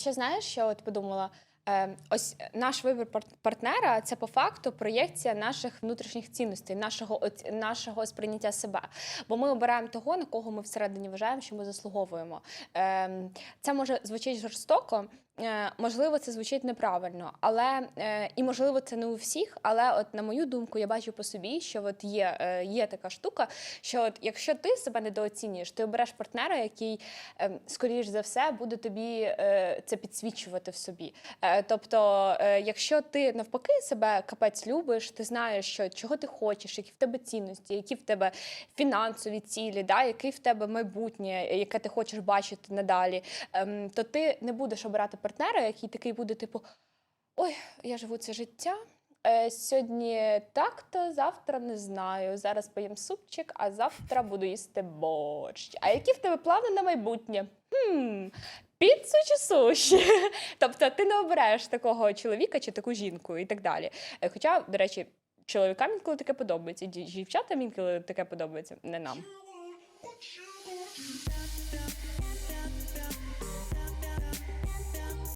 Ще знаєш, що от подумала? Е, ось наш вибір пар- партнера це по факту проєкція наших внутрішніх цінностей, нашого нашого сприйняття себе. Бо ми обираємо того, на кого ми всередині вважаємо, що ми заслуговуємо. Е, це може звучить жорстоко. Е, Можливо, це звучить неправильно, але е, і можливо це не у всіх. Але, от на мою думку, я бачу по собі, що от є, е, є така штука, що от якщо ти себе недооцінюєш, ти обереш партнера, який е, скоріш за все буде тобі це підсвічувати в собі. Тобто, якщо ти навпаки себе капець любиш, ти знаєш, що чого ти хочеш, які в тебе цінності, які в тебе фінансові цілі, да, який в тебе майбутнє, яке ти хочеш бачити надалі, ем, то ти не будеш обирати партнера, який такий буде, типу. Ой, я живу це життя. Е, сьогодні так-то, завтра не знаю. Зараз поїм супчик, а завтра буду їсти борщ. А які в тебе плани на майбутнє? Хм, піцу чи суші? тобто ти не обираєш такого чоловіка чи таку жінку і так далі. Е, Хоча, до речі, чоловікам інколи таке подобається, дівчатам інколи таке подобається, не нам.